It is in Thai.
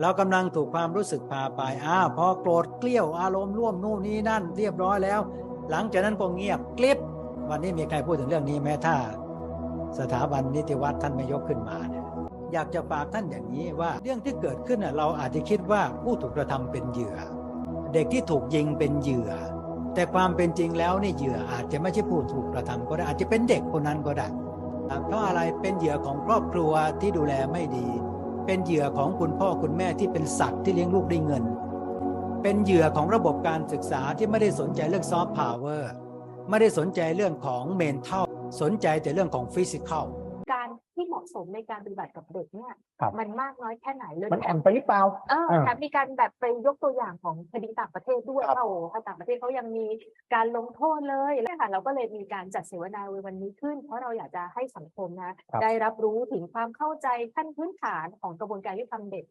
เรากำลังถูกความรู้สึกพาไปอ้าวพอโกรธเกลี้ยวอารมณ์ร่วมนู่นนี่นั่นเรียบร้อยแล้ว หลังจากนั้นก็เงียบกลิบวันนี้มีใครพูดถึงเรื่องนี้ไหมถ้า สถาบันนิติวัฒน์ท่านไม่ยกขึ้นมาเนี่ยอยากจะฝากท่านอย่างนี้ว่าเรื่องที่เกิดขึ้นเราอาจจะคิดว่าผู้ถูกกระทำเป็นเหยื่อ เด็กที่ถูกยิงเป็นเหยื่อ แต่ความเป็นจริงแล้วนี่เหยื่ออาจจะไม่ใช่ผู้ถูกกระทำก็ได้อาจจะเป็นเด็กคนนั้นก็ได้เพราะอะไรเป็นเหยื่อของครอบครัวที่ดูแลไม่ดี เป็นเหยื่อของคุณพ่อคุณแม่ที่เป็นสัตว์ที่เลี้ยงลูกด้วยเงิน เป็นเหยื่อของระบบการศึกษาที่ไม่ได้สนใจเรื่องซอฟต์พาวเวอร์ไม่ได้สนใจเรื่องของเมนทัลสนใจแต่เรื่องของฟิสิกอล สมในการปฏิบัติกับเด็กเนี่ยครับมันมากน้อยแค่ไหนเลยมันอ่อนไปหรือเปล่า เออเออแถมมีการแบบไปยกตัวอย่างของคดีต่างประเทศด้วยครับ ว่าโอ้โหต่างประเทศเขายังมีการลงโทษเลยแล้วค่ะเราก็เลยมีการจัดเสวนาในวันนี้ขึ้น เพราะเราอยากจะให้สังคมนะ ได้รับรู้ถึงความเข้าใจขั้นพื้นฐานของกระบวนการยุติธรรมเด็ก